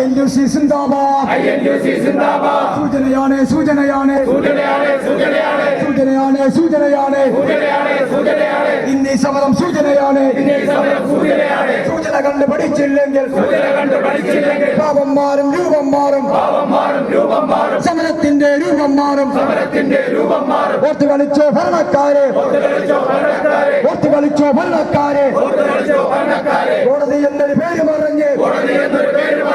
I സിന്ദാബാദ് സിന്ദാബാദ് സൂചനയാണ് സൂചനയാണ്. സൂചനയാണ് സൂചനയാണ്. സൂചനയാണ് സൂചനയാണ്. സൂചനയാണ് സൂചനയാണ്. ഇന്നീ സമരം സൂചനയാണ്. സൂചന കണ്ട് പഠിച്ചില്ലെങ്കിൽ പാപം മാറും രൂപം മാറും. സമരത്തിന്റെ രൂപം മാറും. ഓർത്ത് കളിച്ചോ ഭരണക്കാരെ. ഓർത്ത് കളിച്ചോ ഭരണക്കാരെ. കോടതി എന്നൊരു പേര് പറഞ്ഞ്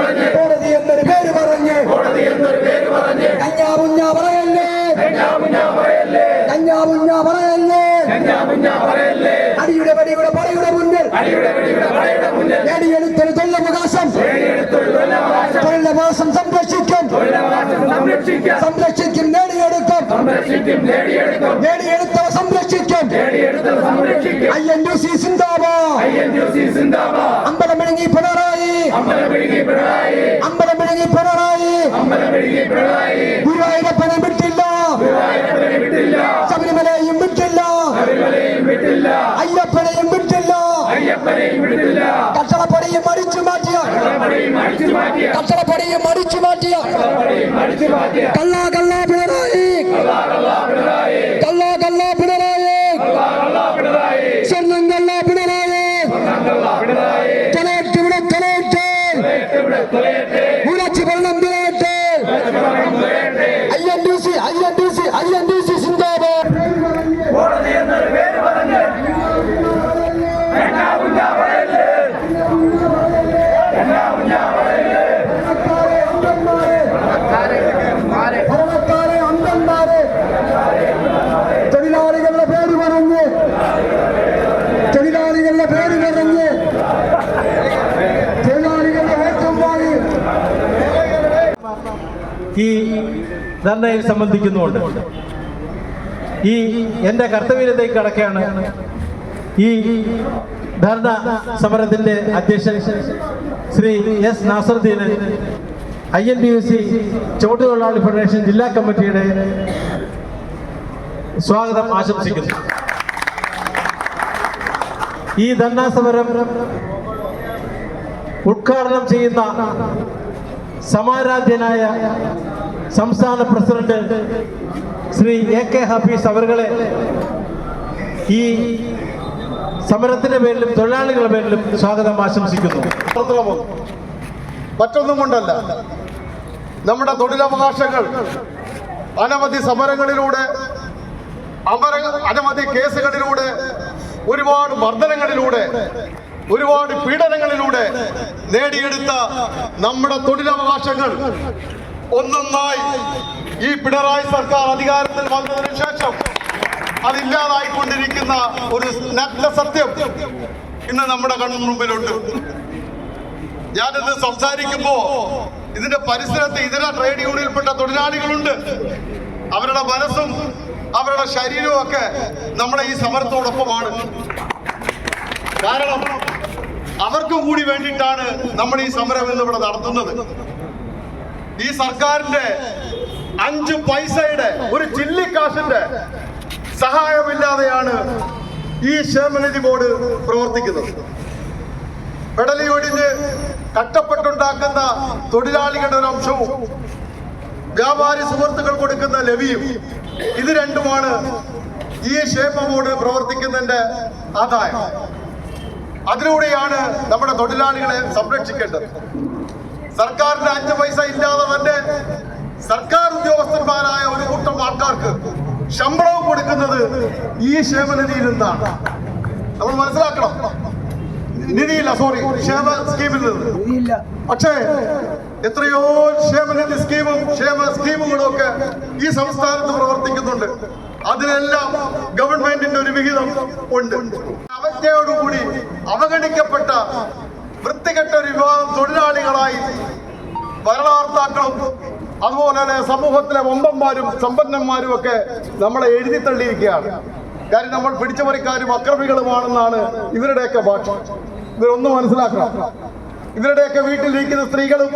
പറഞ്ഞ് കോടതി എന്നൊരു പേര് പറഞ്ഞ് കോടതി എന്നൊരു പേര് പറഞ്ഞ് കഞ്ഞാ മുഞ്ഞ പറയല്ലേ? കഞ്ഞാ മുഞ്ഞാ പറയല്ലേ? കഞ്ഞാ മുഞ്ഞ പറയല്ലേ? കഞ്ഞാ മുഞ്ഞാ പറയല്ലേ? അടിയുടെ പടിയുടെ പടയുടെ മുന്നിൽ അടിയുടെ വെടിയുടെ പടയുടെ മുന്നിൽ നേടിയെടുത്തൊരു തൊഴിലവകാശം. നേടിയെടുത്തൊരു തൊഴിലവകാശം. തൊഴിലവകാശം സംരക്ഷിക്കും. തൊഴിലവകാശം സംരക്ഷിക്കും സംരക്ഷിക്കും നേടിയെടുക്കും. സംരക്ഷിക്കും നേടിയെടുക്കും. നേടിയെടുത്തവ സംരക്ഷിക്കും. നേടിയെടുത്തവ സംരക്ഷിക്കും. ഐ എൻ യു സി സിന്ദാബാദ്. ഐ എൻ യു സി അമ്പലം വിഴുങ്ങി പിണറായി അമ്പലം വിഴുകി പിണറായി ഗുരുവായൂരപ്പനെ വിട്ടില്ല ശബരിമലയും വിട്ടില്ല അയ്യപ്പനെയും വിട്ടില്ല കച്ചളപ്പടിയും മടിച്ചു മാറ്റിയ കച്ചളപ്പടിയും മടിച്ചു മാറ്റിയ കല്ലാ കല്ലാ ഈ ധർണയിൽ സംബന്ധിക്കുന്നുണ്ട് ഈ എന്റെ കർത്തവ്യത്തിലേക്ക് കടക്കുകയാണ്. ഈ ധർണ സമരത്തിന്റെ അധ്യക്ഷൻ ശ്രീ എസ് നാസറുദ്ദീന് ഐ എൻ ഡി സി ചുവട്ടുതൊഴിലാളി ഫെഡറേഷൻ ജില്ലാ കമ്മിറ്റിയുടെ സ്വാഗതം ആശംസിക്കുന്നു. ഈ ധർണാ സമരം ഉദ്ഘാടനം ചെയ്യുന്ന സമാരാധ്യനായ സംസ്ഥാന president Shri A K Hafeez അവരുകളെ ഈ സമരത്തിന്റെ പേരിലും തൊഴിലാളികളുടെ പേരിലും സ്വാഗതം ആശംസിക്കുന്നു. മറ്റൊന്നും കൊണ്ടല്ല. നമ്മുടെ തൊഴിലവകാശങ്ങൾ അനവധി സമരങ്ങളിലൂടെ അമര അനവധി കേസുകളിലൂടെ ഒരുപാട് മർദ്ദനങ്ങളിലൂടെ ഒരുപാട് പീഡനങ്ങളിലൂടെ നേടിയെടുത്ത നമ്മുടെ തൊഴിലവകാശങ്ങൾ ഒന്നൊന്നായി ഈ പിണറായി സർക്കാർ അധികാരത്തിൽ വന്നതിനു ശേഷം അതില്ലാതായിക്കൊണ്ടിരിക്കുന്ന ഒരു നഗ്ന സത്യം ഇന്ന് നമ്മുടെ കണ്ണു മുമ്പിലുണ്ട്. ഞാനിന്ന് സംസാരിക്കുമ്പോ ഇതിന്റെ പരിസരത്ത് ഇതര ട്രേഡ് യൂണിയനിൽപ്പെട്ട തൊഴിലാളികളുണ്ട്. അവരുടെ മനസ്സും അവരുടെ ശരീരവും ഒക്കെ നമ്മുടെ ഈ സമരത്തോടൊപ്പമാണ്. കാരണം അവർക്കും കൂടി വേണ്ടിയിട്ടാണ് നമ്മൾ ഈ സമരം ഇന്ന് ഇവിടെ നടത്തുന്നത്. ഈ സർക്കാരിന്റെ അഞ്ച് പൈസയുടെ ഒരു ചില്ലിക്കാശിന്റെ സഹായമില്ലാതെയാണ് ഈ ക്ഷേമനിധി ബോർഡ് പ്രവർത്തിക്കുന്നത്. പെടലിയൊടിഞ്ഞ് കട്ടപ്പെട്ടുണ്ടാക്കുന്ന തൊഴിലാളികളുടെ ഒരു അംശവും വ്യാപാരി സുഹൃത്തുക്കൾ കൊടുക്കുന്ന ലവിയും ഇത് രണ്ടുമാണ് ഈ ക്ഷേമ ബോർഡ് പ്രവർത്തിക്കുന്നതിന്റെ ആദായം. അതിലൂടെയാണ് നമ്മുടെ തൊഴിലാളികളെ സംരക്ഷിക്കേണ്ടത്. സർക്കാരിന്റെ അഞ്ച് പൈസ ഇല്ലാതെ തന്നെ സർക്കാർ ഉദ്യോഗസ്ഥന്മാരായ ഒരു കൂട്ടം ആൾക്കാർക്ക് ശമ്പളവും കൊടുക്കുന്നത് ഈ ക്ഷേമനിധിയിൽ നിന്നാണ്. നമ്മൾ മനസ്സിലാക്കണം. നിധിയില്ല സോറി ക്ഷേമ സ്കീമിൽ നിന്ന്. പക്ഷേ എത്രയോ ക്ഷേമനിധി സ്കീമും ക്ഷേമ സ്കീമുകളും ഒക്കെ ഈ സംസ്ഥാനത്ത് പ്രവർത്തിക്കുന്നുണ്ട്. അതിനെല്ലാം ഗവൺമെന്റിന്റെ ഒരു വിഹിതം ഉണ്ട്. അവസ്ഥയോടുകൂടി അവഗണിക്കപ്പെട്ട വൃത്തികെട്ട ഒരു വിഭാഗം തൊഴിലാളികളായി ഭരണകർത്താക്കളും അതുപോലെ തന്നെ സമൂഹത്തിലെ വമ്പന്മാരും സമ്പന്നന്മാരും ഒക്കെ നമ്മളെ എഴുതി തള്ളിയിരിക്കുകയാണ്. കാര്യം നമ്മൾ പിടിച്ചുപറിക്കാരും അക്രമികളുമാണെന്നാണ് ഇവരുടെയൊക്കെ ഭാഷ. ഇവരൊന്ന് മനസ്സിലാക്കണം. ഇവരുടെയൊക്കെ വീട്ടിലിരിക്കുന്ന സ്ത്രീകളും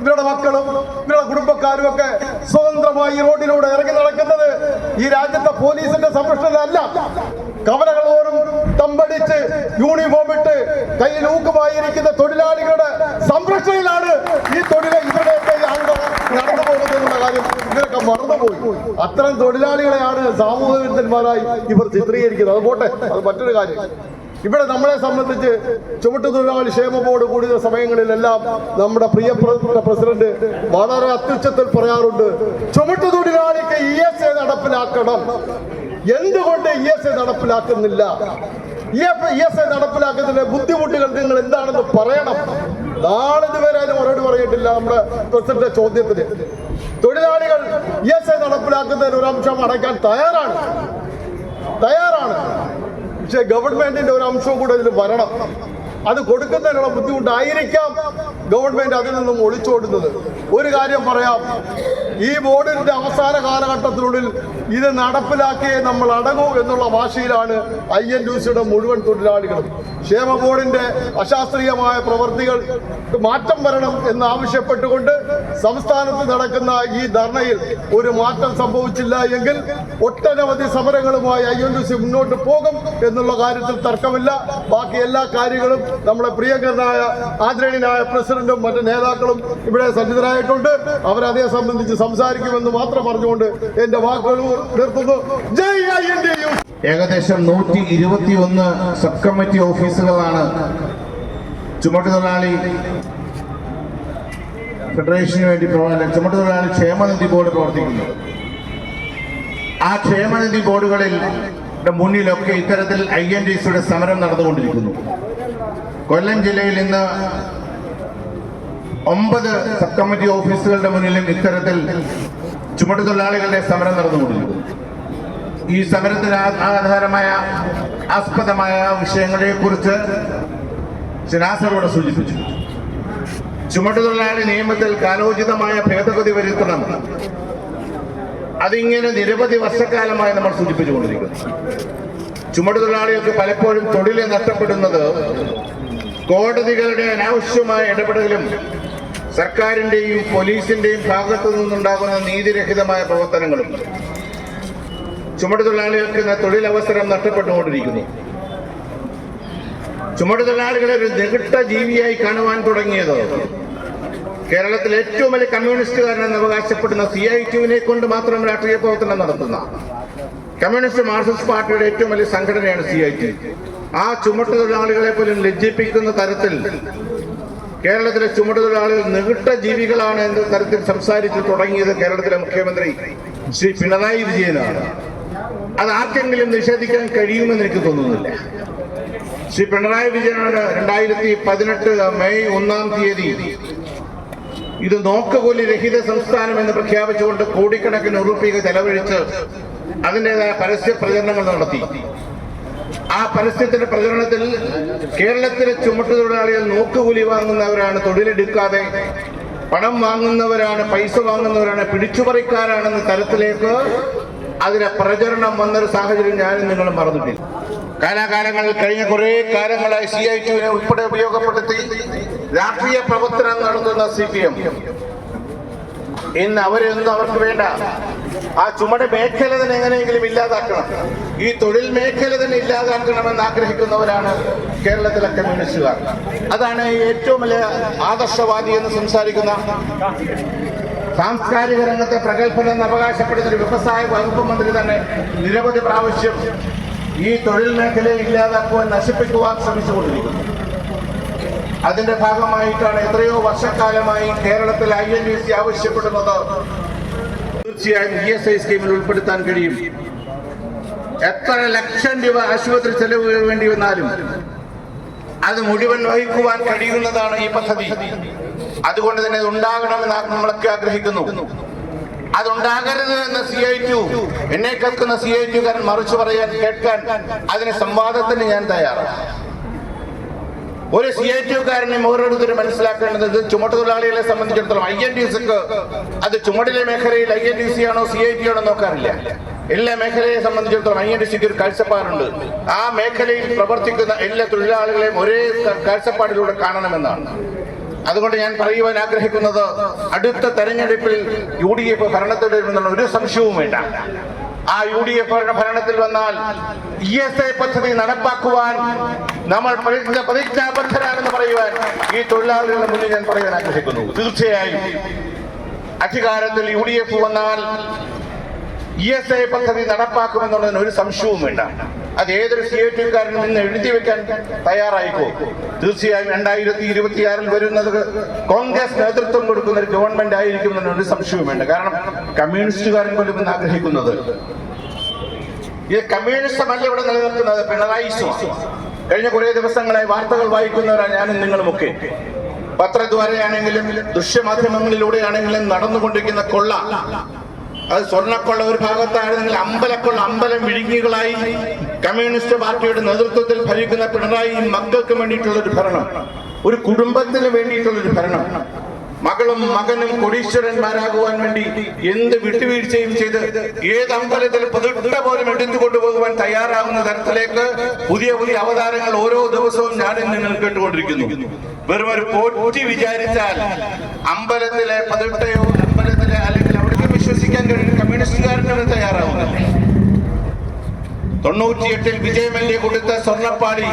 ഇവരുടെ മക്കളും ഇവരുടെ കുടുംബക്കാരും ഒക്കെ സ്വതന്ത്രമായി റോഡിലൂടെ ഇറങ്ങി നടക്കുന്നത് ഈ രാജ്യത്തെ പോലീസിന്റെ സംരക്ഷണത്തിലല്ല കവലകളോറും തമ്പടിച്ച് യൂണിഫോം ഇട്ട് കയ്യിൽ ഊക്കുമായിരിക്കുന്ന തൊഴിലാളികളുടെ സംരക്ഷണയിലാണ് ഈ തൊഴിലെ ഇവരുടെയൊക്കെ നടന്നു പോകുന്നത് കാര്യം ഇവരൊക്കെ മറന്നുപോയി. അത്തരം തൊഴിലാളികളെയാണ് സാമൂഹ്യ വിരുദ്ധന്മാരായി ഇവർ ചിത്രീകരിക്കുന്നത്. അത് പോട്ടെ അത് മറ്റൊരു കാര്യം. ഇവിടെ നമ്മളെ സംബന്ധിച്ച് ചുമട്ടുതൊഴിലാളി ക്ഷേമ ബോർഡ് കൂടിയ സമയങ്ങളിലെല്ലാം നമ്മുടെ പ്രിയ പ്രസിഡന്റ് വളരെ അത്യുച്ചത്തിൽ പറയാറുണ്ട് ചുമട്ടുതൊഴിലാളിക്ക് ഇ എസ് എ നടപ്പിലാക്കണം. എന്തുകൊണ്ട് ഇ എസ് എ നടപ്പിലാക്കുന്നില്ല? ഇ നടപ്പിലാക്കുന്നതിന്റെ ബുദ്ധിമുട്ടുകൾ നിങ്ങൾ എന്താണെന്ന് പറയണം. നാളെ ഇതുവരെ അതിന് മറുപടി പറഞ്ഞിട്ടില്ല നമ്മുടെ പ്രസിഡന്റ് ചോദ്യത്തിന്. തൊഴിലാളികൾ ഇ എസ് എ നടപ്പിലാക്കുന്നതിന് ഒരു അംശം അടയ്ക്കാൻ തയ്യാറാണ്. തയ്യാറാണ്. പക്ഷെ ഗവൺമെന്റിന്റെ ഒരു അംശവും കൂടെ ഇതിൽ വരണം. അത് കൊടുക്കുന്നതിനുള്ള ബുദ്ധിമുട്ടായിരിക്കാം ഗവൺമെന്റ് അതിൽ നിന്നും ഒളിച്ചോടുന്നത്. ഒരു കാര്യം പറയാം. ഈ ബോർഡിന്റെ അവസാന കാലഘട്ടത്തിനുള്ളിൽ ഇത് നടപ്പിലാക്കിയേ നമ്മൾ അടങ്ങൂ എന്നുള്ള വാശിയിലാണ് ഐ എൻ സിയുടെ മുഴുവൻ തൊഴിലാളികളും. ക്ഷേമ ബോർഡിന്റെ അശാസ്ത്രീയമായ പ്രവൃത്തികൾ മാറ്റം വരണം എന്ന് ആവശ്യപ്പെട്ടുകൊണ്ട് സംസ്ഥാനത്ത് നടക്കുന്ന ഈ ധർണയിൽ ഒരു മാറ്റം സംഭവിച്ചില്ല എങ്കിൽ ഒട്ടനവധി സമരങ്ങളുമായി ഐ എൻ സി മുന്നോട്ട് പോകും എന്നുള്ള കാര്യത്തിൽ തർക്കമില്ല. ബാക്കി എല്ലാ കാര്യങ്ങളും നമ്മുടെ പ്രിയങ്കരനായ ആദരണീയനായ പ്രസിഡന്റും മറ്റ് നേതാക്കളും ഇവിടെ സന്നിധരായിട്ടുണ്ട് അവരതേ സംബന്ധിച്ച് സംസാരിക്കുമെന്ന് മാത്രം പറഞ്ഞുകൊണ്ട് എന്റെ വാക്കുകൾ നിർത്തുന്നു. ജയ് ഐ എൻ ഡി യു ഏകദേശം നൂറ്റി ഇരുപത്തി ഒന്ന് സബ് കമ്മിറ്റി ഓഫീസുകളാണ് ചുമട്ടുതൊഴിലാളി ഫെഡറേഷന് വേണ്ടി ചുമട്ടുതൊഴിലാളി ക്ഷേമനിധി ബോർഡ് പ്രവർത്തിക്കുന്നത് ആ ക്ഷേമനിധി ബോർഡുകളിൽ മുന്നിലൊക്കെ ഇത്തരത്തിൽ ഐ എൻ ഡി സിയുടെ സമരം നടന്നുകൊണ്ടിരിക്കുന്നു. കൊല്ലം ജില്ലയിൽ ഇന്ന് ഒമ്പത് സബ് കമ്മിറ്റി ഓഫീസുകളുടെ മുന്നിലും ഇത്തരത്തിൽ ചുമട്ടുതൊഴിലാളികളുടെ സമരം നടന്നുകൊണ്ടിരിക്കുന്നു. ഈ സമരത്തിന് ആധാരമായ ആസ്പദമായ വിഷയങ്ങളെ കുറിച്ച് ശനാസറോട് സൂചിപ്പിച്ചു. ചുമട്ടുതൊഴിലാളി നിയമത്തിൽ കാലോചിതമായ ഭേദഗതി വരുത്തണം. അതിങ്ങനെ നിരവധി വർഷക്കാലമായി നമ്മൾ സൂചിപ്പിച്ചുകൊണ്ടിരിക്കുന്നു. ചുമട്ടുതൊഴിലാളികൾക്ക് പലപ്പോഴും തൊഴിൽ നഷ്ടപ്പെടുന്നത് കോടതികളുടെ അനാവശ്യമായ ഇടപെടലും സർക്കാരിന്റെയും പോലീസിന്റെയും ഭാഗത്തു നിന്നുണ്ടാകുന്ന നീതിരഹിതമായ പ്രവർത്തനങ്ങളും ചുമട്ടുതൊഴിലാളികൾക്ക് തൊഴിലാളികൾക്ക് തൊഴിലവസരം നഷ്ടപ്പെട്ടുകൊണ്ടിരിക്കുന്നു. ചുമട്ടുതൊഴിലാളികളെ ഒരു നികിട്ട ജീവിയായി കാണുവാൻ തുടങ്ങിയത്. കേരളത്തിൽ ഏറ്റവും വലിയ കമ്മ്യൂണിസ്റ്റുകാരനെന്ന് അവകാശപ്പെടുന്ന സി ഐ ടിവിനെ കൊണ്ട് മാത്രം രാഷ്ട്രീയ പ്രവർത്തനം നടത്തുന്ന കമ്മ്യൂണിസ്റ്റ് മാർക്സിസ്റ്റ് പാർട്ടിയുടെ ഏറ്റവും വലിയ സംഘടനയാണ് സി ഐ ടി ആ ചുമട്ടുതൊഴിലാളികളെ പോലും ലജ്ജിപ്പിക്കുന്ന തരത്തിൽ കേരളത്തിലെ ചുമട്ടുതൊഴിലാളികൾ നികിട്ട ജീവികളാണ് എന്ന തരത്തിൽ സംസാരിച്ചു തുടങ്ങിയത് കേരളത്തിലെ മുഖ്യമന്ത്രി ശ്രീ പിണറായി വിജയനാണ്. അത് ആർക്കെങ്കിലും നിഷേധിക്കാൻ കഴിയുമെന്ന് എനിക്ക് തോന്നുന്നില്ല. ശ്രീ പിണറായി വിജയനാണ് രണ്ടായിരത്തി പതിനെട്ട് മെയ് ഒന്നാം തീയതി ഇത് നോക്കുകൂലി രഹിത സംസ്ഥാനം എന്ന് പ്രഖ്യാപിച്ചുകൊണ്ട് കോടിക്കണക്കിന് ഉറുപ്പിക ചെലവഴിച്ച് അതിന്റെതായ പരസ്യ പ്രചരണങ്ങൾ നടത്തി. ആ പരസ്യത്തിന്റെ പ്രചരണത്തിൽ കേരളത്തിലെ ചുമട്ടുതൊഴിലാളികൾ നോക്കുകൂലി വാങ്ങുന്നവരാണ് തൊഴിലെടുക്കാതെ പണം വാങ്ങുന്നവരാണ് പൈസ വാങ്ങുന്നവരാണ് പിടിച്ചുപറിക്കാരാണെന്ന തരത്തിലേക്ക് അതിന്റെ പ്രചരണം വന്നൊരു സാഹചര്യം ഞാനും നിങ്ങളും മറന്നിട്ടില്ല. കാലാകാലങ്ങൾ കഴിഞ്ഞ കുറെ കാലങ്ങളായി സി ഐ ടിവിനെ ഉൾപ്പെടെ ഉപയോഗപ്പെടുത്തി രാഷ്ട്രീയ പ്രവർത്തനം നടത്തുന്ന സി പി എം ഇന്ന് അവരൊന്നും അവർക്ക് വേണ്ട. ആ ചുമട് മേഖല തന്നെ എങ്ങനെയെങ്കിലും ഇല്ലാതാക്കണം. ഈ തൊഴിൽ മേഖല തന്നെ ഇല്ലാതാക്കണമെന്ന് ആഗ്രഹിക്കുന്നവരാണ് കേരളത്തിലെ കമ്മ്യൂണിസ്റ്റുകാർ. അതാണ് ഏറ്റവും വലിയ ആദർശവാദി എന്ന് സംസാരിക്കുന്ന സാംസ്കാരിക രംഗത്തെ പ്രഗത്ഭനെന്ന് അവകാശപ്പെടുന്ന ഒരു വ്യവസായ വകുപ്പ് മന്ത്രി തന്നെ നിരവധി പ്രാവശ്യം ഈ തൊഴിൽ മേഖലയെ ഇല്ലാതാക്കുവാൻ നശിപ്പിക്കുവാൻ ശ്രമിച്ചുകൊണ്ടിരിക്കുന്നു. അതിന്റെ ഭാഗമായിട്ടാണ് എത്രയോ വർഷക്കാലമായി കേരളത്തിൽ ഐ എൻ ബി സി ആവശ്യപ്പെടുന്നത് തീർച്ചയായും ഇ എസ് ഐ സ്കീമിൽ ഉൾപ്പെടുത്താൻ കഴിയും. എത്ര ലക്ഷം രൂപ ആശുപത്രി ചെലവുകൾ വേണ്ടി വന്നാലും അത് മുഴുവൻ വഹിക്കുവാൻ കഴിയുന്നതാണ് ഈ പദ്ധതി. അതുകൊണ്ട് തന്നെ അത് ഉണ്ടാകണമെന്ന് നമ്മളൊക്കെ ആഗ്രഹിക്കുന്നു. അതുണ്ടാകരുത് എന്ന സി ഐ ടു എന്നെ കേൾക്കുന്ന സി ഐ ടുകാരൻ മറിച്ചു പറയാൻ കേൾക്കാൻ അതിന് സംവാദത്തിന് ഞാൻ തയ്യാറാണ്. ഒരു സി ഐ ടിക്കാരനെ ഓരോരുത്തരും മനസ്സിലാക്കേണ്ടത് ഇത് ചുമട്ടുതൊഴിലാളികളെ സംബന്ധിച്ചിടത്തോളം ഐ എൻ ഡി സിക്ക് അത് ചുമടിലെ മേഖലയിൽ ഐ എൻ ഡി സി ആണോ സി ഐ ടി ആണോ നോക്കാറില്ല. എല്ലാ മേഖലയെ സംബന്ധിച്ചിടത്തോളം ഐ എൻ ഡി സിക്ക് ഒരു കാഴ്ചപ്പാടുണ്ട്. ആ മേഖലയിൽ പ്രവർത്തിക്കുന്ന എല്ലാ തൊഴിലാളികളെയും ഒരേ കാഴ്ചപ്പാടിലൂടെ കാണണമെന്നാണ്. അതുകൊണ്ട് ഞാൻ പറയുവാൻ ആഗ്രഹിക്കുന്നത് അടുത്ത തെരഞ്ഞെടുപ്പിൽ യു ഡി എഫ് ഭരണത്തിൽ വരുമെന്നുള്ള ഒരു സംശയവും വേണ്ട. ആ യു ഡി എഫ് ഭരണത്തിൽ വന്നാൽ ഇ എസ് ഐ പദ്ധതി നടപ്പാക്കുവാൻ നമ്മൾ പ്രതിജ്ഞ പ്രതിജ്ഞാബദ്ധരാണെന്ന് പറയുവാൻ ഈ തൊഴിലാളികളുടെ മുന്നിൽ ഞാൻ പറയാൻ ആഗ്രഹിക്കുന്നു. തീർച്ചയായും അധികാരത്തിൽ യു ഡി എഫ് വന്നാൽ ഇ എസ് ഐ പദ്ധതി നടപ്പാക്കുമെന്നുള്ളതിന് ഒരു സംശയവും വേണ്ട. അത് ഏതൊരു സി ഐ ടിക്കാരനും ഇന്ന് എഴുതി വെക്കാൻ തയ്യാറായിക്കോ? തീർച്ചയായും രണ്ടായിരത്തി ഇരുപത്തിയാറിൽ വരുന്നത് കോൺഗ്രസ് നേതൃത്വം കൊടുക്കുന്ന ഒരു ഗവൺമെന്റ് ആയിരിക്കും എന്നൊരു സംശയവും വേണ്ട കാരണം കമ്മ്യൂണിസ്റ്റുകാരൻ പോലും ഇന്ന് ആഗ്രഹിക്കുന്നത് ഈ കമ്മ്യൂണിസം അല്ല ഇവിടെ നിലനിൽക്കുന്നത് പിണറായി കഴിഞ്ഞ കുറെ ദിവസങ്ങളായി വാർത്തകൾ വായിക്കുന്നവരാണ് ഞാനും നിങ്ങളുമൊക്കെ. പത്രദ്വാരയാണെങ്കിലും ദൃശ്യമാധ്യമങ്ങളിലൂടെയാണെങ്കിലും നടന്നുകൊണ്ടിരിക്കുന്ന കൊള്ള അത് സ്വർണക്കൊള്ള ഒരു ഭാഗത്തായിരുന്നെങ്കിൽ അമ്പലക്കൊള്ള അമ്പലം വിഴുങ്ങികളായി കമ്മ്യൂണിസ്റ്റ് പാർട്ടിയുടെ നേതൃത്വത്തിൽ ഭരിക്കുന്ന പിണറായി മക്കൾക്ക് വേണ്ടിയിട്ടുള്ള ഒരു ഭരണം ഒരു കുടുംബത്തിന് വേണ്ടിയിട്ടുള്ള ഒരു ഭരണം മകളും മകനും കൊടീശ്വരന്മാരാകുവാൻ വേണ്ടി എന്ത് വിട്ടുവീഴ്ചയും ചെയ്ത് ഏത് അമ്പലത്തിൽ പതിട്ട പോലും എടുത്തു കൊണ്ടുപോകുവാൻ തയ്യാറാകുന്ന തരത്തിലേക്ക് പുതിയ പുതിയ അവതാരങ്ങൾ ഓരോ ദിവസവും ഞാനും നിങ്ങൾ കേട്ടുകൊണ്ടിരിക്കുന്നു. വെറും ഒരു പോറ്റി വിചാരിച്ചാൽ അമ്പലത്തിലെ പതിട്ടയോ അമ്പലത്തിലെ അല്ലെങ്കിൽ അവിടേക്ക് കഴിയുന്ന കഴിയും കമ്മ്യൂണിസ്റ്റുകാരനും തയ്യാറാവുന്നില്ല തൊണ്ണൂറ്റിയെട്ടിൽ വിജയമല്യ കൊടുത്ത സ്വർണപ്പാടി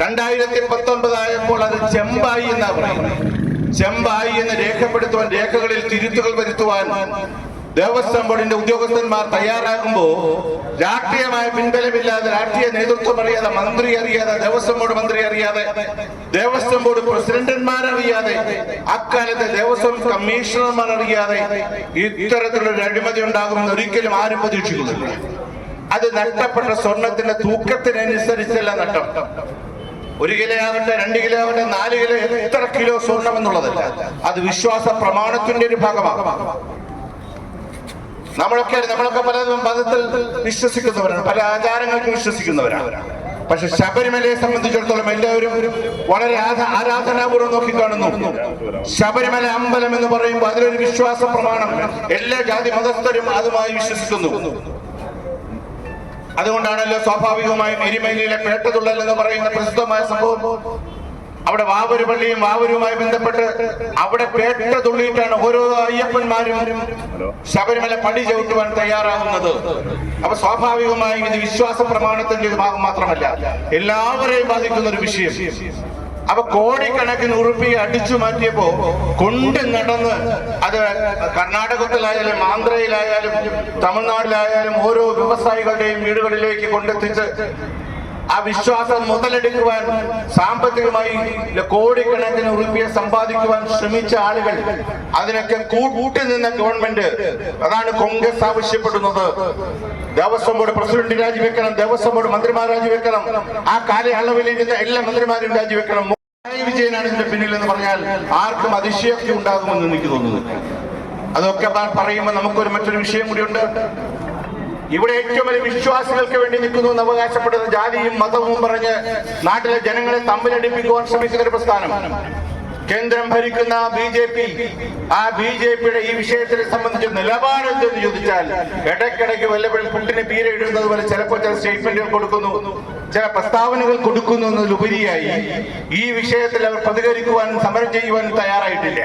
രണ്ടായിരത്തി പത്തൊൻപതായപ്പോൾ അത് ചെമ്പായി എന്നാ പറയുന്നത്. ചെമ്പായി എന്ന് രേഖപ്പെടുത്തുവാൻ രേഖകളിൽ തിരുത്തുകൾ വരുത്തുവാൻ ദേവസ്വം ബോർഡിന്റെ ഉദ്യോഗസ്ഥന്മാർ തയ്യാറാകുമ്പോ രാഷ്ട്രീയമായ പിൻബലമില്ലാതെ രാഷ്ട്രീയ നേതൃത്വം അറിയാതെ മന്ത്രി അറിയാതെ ദേവസ്വം ബോർഡ് മന്ത്രി അറിയാതെ ദേവസ്വം ബോർഡ് പ്രസിഡന്റന്മാരറിയാതെ അക്കാലത്തെ ദേവസ്വം കമ്മീഷണർമാർ അറിയാതെ ഇത്തരത്തിലുള്ള അഴിമതി ഉണ്ടാകുമെന്ന് ഒരിക്കലും ആരും പ്രതീക്ഷിക്കുന്നില്ല. അത് നഷ്ടപ്പെട്ട സ്വർണത്തിന്റെ തൂക്കത്തിനനുസരിച്ചല്ല നഷ്ടം. ഒരു കിലോ ആവട്ടെ രണ്ട് കിലോ ആവട്ടെ നാല് കിലോ എത്ര കിലോ സ്വർണം എന്നുള്ളതല്ല അത് വിശ്വാസ പ്രമാണത്തിന്റെ ഒരു ഭാഗമാണ്. നമ്മളൊക്കെ നമ്മളൊക്കെ പല മതത്തിൽ വിശ്വസിക്കുന്നവരാണ്. പല ആചാരങ്ങൾക്ക് വിശ്വസിക്കുന്നവരാണ്. പക്ഷെ ശബരിമലയെ സംബന്ധിച്ചിടത്തോളം എല്ലാവരും വളരെ ആരാധനാപൂർവം നോക്കി കാണുന്നു. ശബരിമല അമ്പലം എന്ന് പറയുമ്പോൾ അതിലൊരു വിശ്വാസ പ്രമാണം എല്ലാ ജാതി മതസ്ഥരും അതുമായി വിശ്വസിക്കുന്നു. അതുകൊണ്ടാണല്ലോ സ്വാഭാവികമായും എരിമലയിലെ പേട്ടതുള്ളൽ എന്ന് പറയുന്ന പ്രസിദ്ധമായ സംഭവം. അവിടെ വാവൂര് പള്ളിയും വാവൂരുമായി ബന്ധപ്പെട്ട് അവിടെ പേട്ട തുള്ളിയിട്ടാണ് ഓരോ അയ്യപ്പന്മാരും ശബരിമല പടി ചവിട്ടുവാൻ തയ്യാറാകുന്നത് അപ്പൊ സ്വാഭാവികമായും ഇത് വിശ്വാസ പ്രമാണത്തിന്റെ ഒരു ഭാഗം മാത്രമല്ല എല്ലാവരെയും ബാധിക്കുന്ന ഒരു വിഷയം. അപ്പൊ കോടിക്കണക്കിന് ഉറുപ്പിയെ അടിച്ചു മാറ്റിയപ്പോ കൊണ്ട് നടന്ന് അത് കർണാടകത്തിലായാലും ആന്ധ്രയിലായാലും തമിഴ്നാട്ടിലായാലും ഓരോ വ്യവസായികളുടെയും വീടുകളിലേക്ക് കൊണ്ടെത്തിച്ച് ആ വിശ്വാസം മുതലെടുക്കുവാൻ സാമ്പത്തികമായി കോടിക്കണക്കിന് റുപ്യ സമ്പാദിക്കുവാൻ ശ്രമിച്ച ആളുകൾ അതിനൊക്കെ കൂട്ടി നിന്ന ഗവൺമെന്റ് അതാണ് കോൺഗ്രസ് ആവശ്യപ്പെടുന്നത്. ദേവസ്വം ബോർഡ് പ്രസിഡന്റ് രാജിവെക്കണം ദേവസ്വം ബോർഡ് മന്ത്രിമാർ രാജിവെക്കണം ആ കാലയളവിൽ ഇരുന്ന എല്ലാ മന്ത്രിമാരും രാജിവെക്കണം. പിണറായി വിജയനാണ് ഇതിന്റെ പിന്നിൽ എന്ന് പറഞ്ഞാൽ ആർക്കും അതിശയോക്തി ഉണ്ടാകുമെന്ന് എനിക്ക് തോന്നുന്നു അതൊക്കെ പറയുമ്പോൾ നമുക്കൊരു മറ്റൊരു വിഷയം കൂടിയുണ്ട്. ഇവിടെ ഏറ്റവും വലിയ വിശ്വാസികൾക്ക് വേണ്ടി നിൽക്കുന്നു എന്ന് അവകാശപ്പെടുന്ന ജാതിയും മതവും പറഞ്ഞ് നാട്ടിലെ ജനങ്ങളെ തമ്മിലടിപ്പിക്കുവാൻ ശ്രമിക്കുന്ന ഒരു പ്രസ്ഥാനം. കേന്ദ്രം ഭരിക്കുന്ന ബി ജെ പി ആ ബി ജെ പിയുടെ ഈ വിഷയത്തിനെ സംബന്ധിച്ച് നിലപാട് എന്തെന്ന് ചോദിച്ചാൽ ഇടയ്ക്കിടയ്ക്ക് വല്ലപ്പോഴും പുട്ടിന് പീര ഇടുന്നത് പോലെ ചിലപ്പോൾ ചില സ്റ്റേറ്റ്മെന്റുകൾ കൊടുക്കുന്നു ചില പ്രസ്താവനകൾ കൊടുക്കുന്നു എന്നതിലുപരിയായി ഈ വിഷയത്തിൽ അവർ പ്രതികരിക്കുവാനും സമരം ചെയ്യുവാനും തയ്യാറായിട്ടില്ല.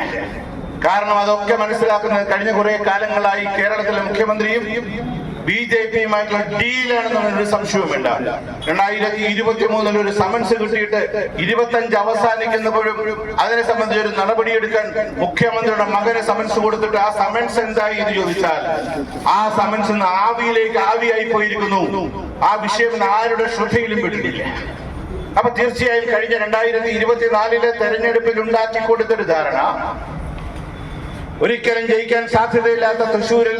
കാരണം അതൊക്കെ മനസ്സിലാക്കുന്നത് കഴിഞ്ഞ കുറെ കാലങ്ങളായി കേരളത്തിലെ മുഖ്യമന്ത്രിയും ബി ജെ പിയുമായിട്ടുള്ള ഡീലാണെന്നുള്ള ഒരു സംശയവും വേണ്ട രണ്ടായിരത്തി ഇരുപത്തി മൂന്നിൽ ഒരു സമൻസ് കിട്ടിയിട്ട് ഇരുപത്തഞ്ച് അവസാനിക്കുന്നപ്പോഴും അതിനെ സംബന്ധിച്ച് ഒരു നടപടിയെടുക്കാൻ മുഖ്യമന്ത്രിയുടെ മകന് സമൻസ് കൊടുത്തിട്ട് ആ സമൻസ് എന്തായി എന്ന് ചോദിച്ചാൽ ആ സമൻസ് ആവിയിലേക്ക് ആവിയായി പോയിരിക്കുന്നു. ആ വിഷയം ആരുടെ ശ്രദ്ധയിലും പെട്ടിട്ടില്ല. അപ്പൊ തീർച്ചയായും കഴിഞ്ഞ രണ്ടായിരത്തി ഇരുപത്തിനാലിലെ തെരഞ്ഞെടുപ്പിൽ ഉണ്ടാക്കി കൊടുത്തൊരു ധാരണ ഒരിക്കലും ജയിക്കാൻ സാധ്യതയില്ലാത്ത തൃശൂരിൽ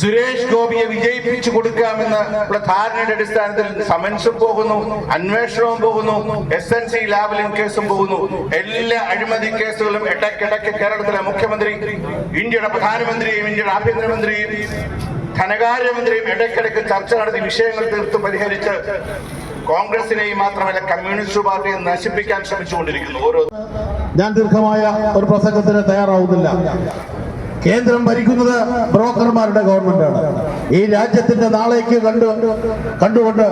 സുരേഷ് ഗോപിയെ വിജയിപ്പിച്ചു കൊടുക്കാമെന്ന് ഉള്ള ധാരണയുടെ അടിസ്ഥാനത്തിൽ സമൻസും പോകുന്നു അന്വേഷണവും പോകുന്നു എസ് എൻ സി ലാവലിംഗ് കേസും പോകുന്നു. എല്ലാ അഴിമതി കേസുകളും ഇടയ്ക്കിടയ്ക്ക് കേരളത്തിലെ മുഖ്യമന്ത്രി ഇന്ത്യയുടെ പ്രധാനമന്ത്രിയും ഇന്ത്യയുടെ ആഭ്യന്തരമന്ത്രിയും ധനകാര്യമന്ത്രിയും ഇടയ്ക്കിടയ്ക്ക് ചർച്ച നടത്തി വിഷയങ്ങൾ തീർത്ത് പരിഹരിച്ച് കോൺഗ്രസിനെയും മാത്രമല്ല കമ്മ്യൂണിസ്റ്റ് പാർട്ടിയെ നശിപ്പിക്കാൻ ശ്രമിച്ചുകൊണ്ടിരിക്കുന്നു. ഓരോ ഞാൻ ദീർഘമായ ഒരു പ്രസംഗത്തിന് തയ്യാറാവുന്നില്ല. കേന്ദ്രം ഭരിക്കുന്നത് ബ്രോക്കർമാരുടെ ഗവൺമെന്റാണ്. ഈ രാജ്യത്തിന്റെ നാളേക്ക് കണ്ടു കണ്ടുകൊണ്ട്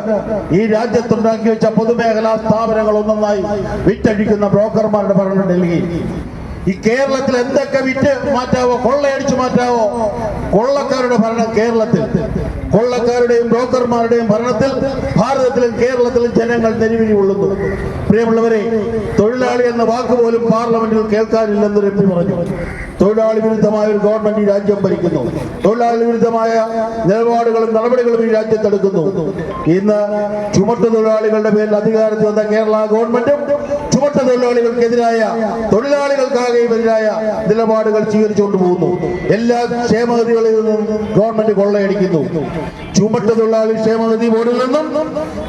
ഈ രാജ്യത്തുണ്ടാക്കി വെച്ച പൊതുമേഖലാ സ്ഥാപനങ്ങൾ ഒന്നൊന്നായി വിറ്റഴിക്കുന്ന ബ്രോക്കർമാരുടെ ഭരണം ഡൽഹി. ഈ കേരളത്തിൽ എന്തൊക്കെ വിറ്റ് മാറ്റാവോ കൊള്ളയടിച്ചു മാറ്റാവോ കൊള്ളക്കാരുടെ ഭരണം കേരളത്തിൽ. കൊള്ളക്കാരുടെയും ബ്രോക്കർമാരുടെയും ഭരണത്തിൽ ഭാരതത്തിലും കേരളത്തിലും ജനങ്ങൾ നെരുവിരി കൊള്ളുന്നു പ്രിയമുള്ളവരെ തൊഴിലാളി എന്ന വാക്ക് പോലും പാർലമെന്റിൽ കേൾക്കാനില്ലെന്ന് രപ്പി പറഞ്ഞു. തൊഴിലാളി വിരുദ്ധമായ ഒരു ഗവൺമെന്റ് ഈ രാജ്യം ഭരിക്കുന്നു. തൊഴിലാളി വിരുദ്ധമായ നിലപാടുകളും നടപടികളും ഈ രാജ്യത്തെടുക്കുന്നു. ഇന്ന് ചുമട്ടു തൊഴിലാളികളുടെ പേരിൽ അധികാരത്തിൽ വന്ന കേരള ഗവൺമെന്റും ചുമട്ട് തൊഴിലാളികൾക്കെതിരായ തൊഴിലാളികൾക്കാകെ എതിരായ നിലപാടുകൾ സ്വീകരിച്ചുകൊണ്ട് പോകുന്നു. എല്ലാ ക്ഷേമഗതികളിൽ നിന്നും ഗവൺമെന്റ് കൊള്ളയടിക്കുന്നു. ചുമട്ട് തൊഴിലാളി ക്ഷേമനിധി ബോർഡിൽ നിന്നും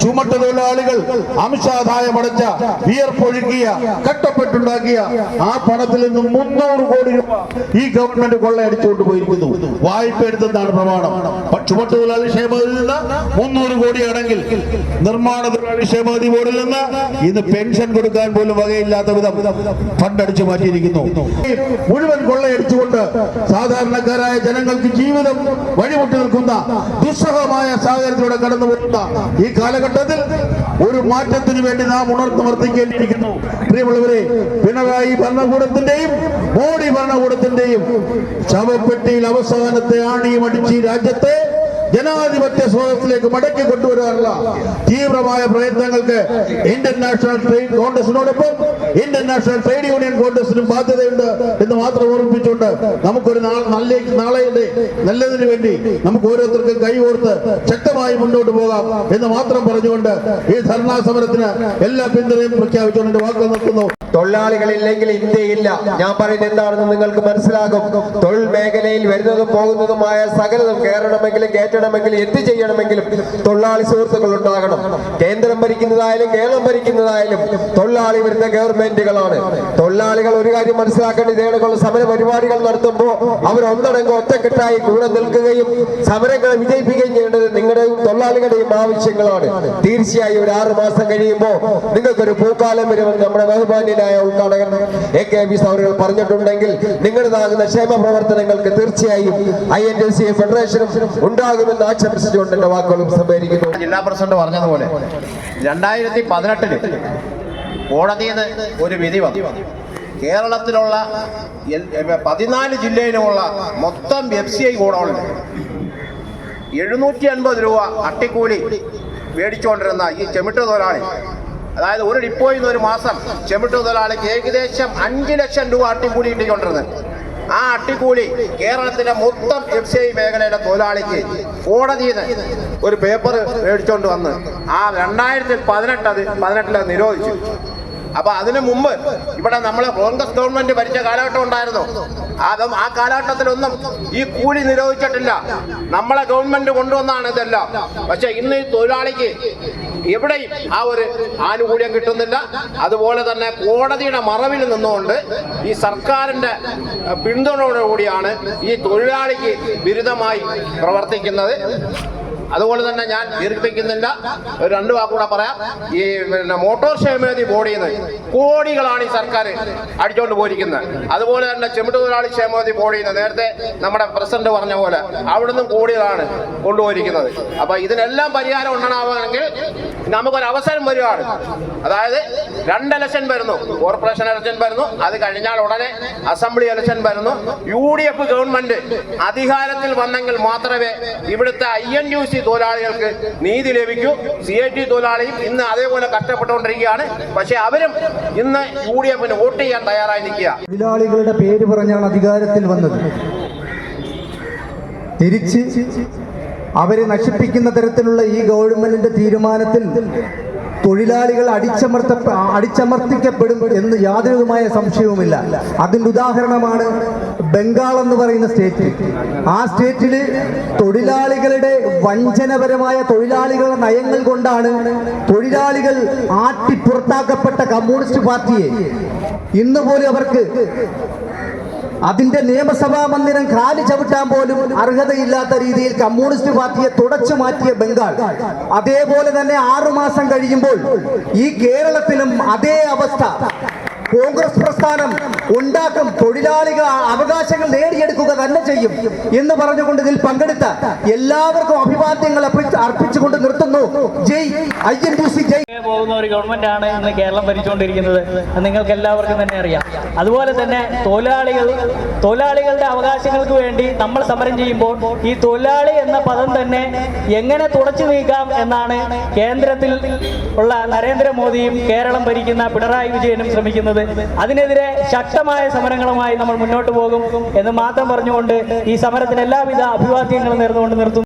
ചുമട്ട് തൊഴിലാളികൾ അംശാദായം അടച്ച വിയർപ്പൊഴുക്കിയ കട്ടപ്പെട്ടുണ്ടാക്കിയ ആ പണത്തിൽ നിന്നും മുന്നൂറ് കോടി രൂപ ഈ ഗവൺമെന്റ് കൊള്ളയടിച്ചുകൊണ്ട് പോയിരിക്കുന്നു. വായ്പ എടുത്തെന്നാണ് പ്രമാണം? ചുമട്ട് തൊഴിലാളി ക്ഷേമനിധി നിന്ന് മുന്നൂറ് കോടി ആണെങ്കിൽ നിർമ്മാണ തൊഴിലാളി ക്ഷേമനിധി ബോർഡിൽ നിന്ന് ഇന്ന് പെൻഷൻ കൊടുക്കാൻ പോലും വകയില്ലാത്ത വിധം ഫണ്ട് അടിച്ചു മാറ്റിയിരിക്കുന്നു. മുഴുവൻ കൊള്ളയടിച്ചുകൊണ്ട് സാധാരണക്കാരായ ജനങ്ങൾക്ക് ജീവിതം വഴിമുട്ടി നിൽക്കുന്ന ദുസ്സഹമായ സാഹചര്യത്തിലൂടെ കടന്നു പോകുന്ന ഈ കാലഘട്ടത്തിൽ ഒരു മാറ്റത്തിനു വേണ്ടി നാം ഉണർന്നു വർദ്ധിക്കേണ്ടിയിരിക്കുന്നു പ്രിയമുള്ളവരെ പിണറായി ഭരണകൂടത്തിന്റെയും മോഡി ഭരണകൂടത്തിന്റെയും ശവപ്പെട്ടിയിൽ അവസാനത്തെ ആണിയും അടിച്ച് രാജ്യത്തെ ജനാധിപത്യ സ്രോതസ്സിലേക്ക് മടക്കി കൊണ്ടുവരാനുള്ള തീവ്രമായ പ്രയത്നങ്ങൾക്ക് ഇന്ത്യൻ നാഷണൽ ട്രേഡ് കോൺഗ്രസിനോടൊപ്പം ഇന്ത്യൻ നാഷണൽ ട്രേഡ് യൂണിയൻ കോൺഗ്രസിനും ബാധ്യതയുണ്ട് എന്ന് മാത്രം ഓർമ്മിപ്പിച്ചുകൊണ്ട് നമുക്കൊരു നല്ല നാളെയുടെ നല്ലതിന് വേണ്ടി നമുക്ക് ഓരോരുത്തർക്കും കൈകോർത്ത് ശക്തമായി മുന്നോട്ട് പോകാം എന്ന് മാത്രം പറഞ്ഞുകൊണ്ട് ഈ ധർണാ സമരത്തിന് എല്ലാ പിന്തുണയും പ്രഖ്യാപിച്ചുകൊണ്ട് വാക്കുകൾ നിർത്തുന്നു. തൊഴിലാളികളില്ലെങ്കിൽ ഇന്ത്യയില്ല. ഞാൻ പറയുന്നത് എന്താണെന്ന് നിങ്ങൾക്ക് മനസ്സിലാകും. തൊഴിൽ മേഖലയിൽ വരുന്നതും പോകുന്നതുമായ സകലതും കയറണമെങ്കിലും കയറ്റണമെങ്കിലും എന്ത് ചെയ്യണമെങ്കിലും തൊഴിലാളി സുഹൃത്തുക്കൾ ഉണ്ടാകണം. കേന്ദ്രം ഭരിക്കുന്നതായാലും കേരളം ഭരിക്കുന്നതായാലും തൊഴിലാളി വരുന്ന ഗവൺമെന്റുകളാണ്. തൊഴിലാളികൾ ഒരു കാര്യം മനസ്സിലാക്കേണ്ട ഇതേക്കുള്ള സമര പരിപാടികൾ നടത്തുമ്പോൾ അവർ ഒന്നടങ്കം ഒറ്റക്കെട്ടായി കൂടെ നിൽക്കുകയും സമരങ്ങളെ വിജയിപ്പിക്കുകയും ചെയ്യേണ്ടത് നിങ്ങളുടെയും തൊഴിലാളികളുടെയും ആവശ്യങ്ങളാണ്. തീർച്ചയായും ഒരു ആറ് മാസം കഴിയുമ്പോൾ നിങ്ങൾക്കൊരു പൂക്കാലം വരുമെന്ന് നമ്മുടെ ബഹുമാന്യനായ ഉദ്ഘാടകൻ എ കെ ബി സൗരകൾ പറഞ്ഞിട്ടുണ്ടെങ്കിൽ നിങ്ങളുടേതാകുന്ന ക്ഷേമ പ്രവർത്തനങ്ങൾക്ക് തീർച്ചയായും ഐ എൻ ഡി സി ഫെഡറേഷനും ഉണ്ടാകുമെന്ന് ആക്ഷേപിച്ചുകൊണ്ട് എന്റെ വാക്കുകളും സംഭരിക്കുന്നു. ജില്ലാ പ്രസിഡന്റ് പറഞ്ഞതുപോലെ രണ്ടായിരത്തി പതിനെട്ടിന് കോടതിയിൽ നിന്ന് ഒരു വിധി വന്നു. കേരളത്തിലുള്ള പതിനാല് ജില്ലയിലുമുള്ള മൊത്തം എഫ് സി ഐ ഗോഡൗണിൽ എഴുന്നൂറ്റി അൻപത് രൂപ അട്ടിക്കൂലി മേടിച്ചുകൊണ്ടിരുന്ന ഈ ചെമിട്ട് അതായത് ഒരു ഡിപ്പോയിൽ നിന്ന് ഒരു മാസം ചെമിട്ട് മുതലാളിക്ക് ഏകദേശം അഞ്ച് ലക്ഷം രൂപ അട്ടിക്കൂലി കിട്ടിക്കൊണ്ടിരുന്നത്. ആ അട്ടിക്കൂലി കേരളത്തിലെ മൊത്തം എഫ് സി ഐ മേഖലയിലെ തൊഴിലാളിക്ക് കോടതിയിൽ നിന്ന് ഒരു പേപ്പർ മേടിച്ചുകൊണ്ട് വന്ന് ആ രണ്ടായിരത്തി പതിനെട്ട് അത് പതിനെട്ടിൽ നിരോധിച്ചു. അപ്പൊ അതിനു മുമ്പ് ഇവിടെ നമ്മളെ കോൺഗ്രസ് ഗവൺമെന്റ് ഭരിച്ച കാലഘട്ടം ഉണ്ടായിരുന്നു. അതും ആ കാലഘട്ടത്തിലൊന്നും ഈ കൂലി നിരോധിച്ചിട്ടില്ല. നമ്മളെ ഗവൺമെന്റ് കൊണ്ടുവന്നാണ് ഇതെല്ലാം. പക്ഷെ ഇന്ന് ഈ തൊഴിലാളിക്ക് എവിടെയും ആ ഒരു ആനുകൂല്യം കിട്ടുന്നില്ല. അതുപോലെ തന്നെ കോടതിയുടെ മറവിൽ നിന്നുകൊണ്ട് ഈ സർക്കാരിന്റെ പിന്തുണയോടുകൂടിയാണ് ഈ തൊഴിലാളിക്ക് ബിരുദമായി പ്രവർത്തിക്കുന്നത്. അതുപോലെ തന്നെ ഞാൻ ദീർഘിപ്പിക്കുന്നില്ല. ഒരു രണ്ട് വാക്കുകൂടെ പറയാം. ഈ പിന്നെ മോട്ടോർ ക്ഷേമനിധി ബോർഡിൽ നിന്ന് കോടികളാണ് ഈ സർക്കാർ അടിച്ചുകൊണ്ട് പോയിരിക്കുന്നത്. അതുപോലെ തന്നെ ചെമിട്ട് തൊഴിലാളി ക്ഷേമനിധി ബോർഡിൽ നിന്ന് നേരത്തെ നമ്മുടെ പ്രസിഡന്റ് പറഞ്ഞ പോലെ അവിടുന്ന് കോടികളാണ് കൊണ്ടുപോയിരിക്കുന്നത്. അപ്പൊ ഇതിനെല്ലാം പരിഹാരം ഉണ്ടാവണമെങ്കിൽ നമുക്കൊരു അവസരം വരികയാണ് അതായത് രണ്ട് ഇലക്ഷൻ വരുന്നു. കോർപ്പറേഷൻ ഇലക്ഷൻ വരുന്നു. അത് കഴിഞ്ഞാൽ ഉടനെ അസംബ്ലി ഇലക്ഷൻ വരുന്നു. യു ഡി എഫ് ഗവൺമെന്റ് അധികാരത്തിൽ വന്നെങ്കിൽ മാത്രമേ ഇവിടുത്തെ ഐ എൻ യു സി തൊഴിലാളികൾക്ക് നീതി ലഭിക്കൂ. സി ഐ ടി തൊഴിലാളിയും ഇന്ന് അതേപോലെ കഷ്ടപ്പെട്ടുകൊണ്ടിരിക്കുകയാണ്. പക്ഷെ അവരും ഇന്ന് യു ഡി എഫിന് വോട്ട് ചെയ്യാൻ തയ്യാറായി നിൽക്കുക തൊഴിലാളികളുടെ പേര് പറഞ്ഞാണ് അധികാരത്തിൽ വന്നത്. തിരിച്ച് അവരെ നശിപ്പിക്കുന്ന തരത്തിലുള്ള ഈ ഗവൺമെന്റിന്റെ തീരുമാനത്തിൽ തൊഴിലാളികൾ അടിച്ചമർത്ത അടിച്ചമർത്തിക്കപ്പെടും എന്ന് യാതൊരുവിധമായ സംശയവുമില്ല. അതിന്റെ ഉദാഹരണമാണ് ബംഗാൾ എന്ന് പറയുന്ന സ്റ്റേറ്റ്. ആ സ്റ്റേറ്റിൽ തൊഴിലാളികളുടെ വഞ്ചനപരമായ തൊഴിലാളികളുടെ നയങ്ങൾ കൊണ്ടാണ് തൊഴിലാളികൾ ആട്ടി പുറത്താക്കപ്പെട്ട കമ്മ്യൂണിസ്റ്റ് പാർട്ടിയെ. ഇന്ന് പോലും അവർക്ക് അതിന്റെ നിയമസഭാ മന്ദിരം കാലി ചവിട്ടാൻ പോലും അർഹതയില്ലാത്ത രീതിയിൽ കമ്മ്യൂണിസ്റ്റ് പാർട്ടിയെ തുടച്ചു മാറ്റിയ ബംഗാൾ. അതേപോലെ തന്നെ ആറുമാസം കഴിയുമ്പോൾ ഈ കേരളത്തിലും അതേ അവസ്ഥ. കോൺഗ്രസ് പ്രസ്ഥാനം ഉണ്ടാക്കും തൊഴിലാളികൾ അവകാശങ്ങൾ നേടിയെടുക്കുക തന്നെ ചെയ്യും എന്ന് പറഞ്ഞുകൊണ്ട് ഇതിൽ പങ്കെടുത്ത എല്ലാവർക്കും അഭിവാദ്യങ്ങൾ അർപ്പിച്ചുകൊണ്ട് നിർത്തുന്നു. ജയ് ഐ എൻ ടി സി ജയ്. പോകുന്ന ഒരു ഗവൺമെന്റ് ആണ് ഇന്ന് കേരളം ഭരിച്ചുകൊണ്ടിരിക്കുന്നത് നിങ്ങൾക്ക് എല്ലാവർക്കും തന്നെ അറിയാം. അതുപോലെ തന്നെ തൊഴിലാളികൾ തൊഴിലാളികളുടെ അവകാശങ്ങൾക്ക് വേണ്ടി നമ്മൾ സമരം ചെയ്യുമ്പോൾ ഈ തൊഴിലാളി എന്ന പദം തന്നെ എങ്ങനെ തുടച്ചു നീക്കാം എന്നാണ് കേന്ദ്രത്തിൽ ഉള്ള നരേന്ദ്രമോദിയും കേരളം ഭരിക്കുന്ന പിണറായി വിജയനും ശ്രമിക്കുന്നത്. അതിനെതിരെ ശക്തമായ സമരങ്ങളുമായി നമ്മൾ മുന്നോട്ട് പോകും എന്ന് മാത്രം പറഞ്ഞുകൊണ്ട് ഈ സമരത്തിന് എല്ലാവിധ അഭിവാദ്യങ്ങളും നേർന്നുകൊണ്ട് നിർത്തുന്നു.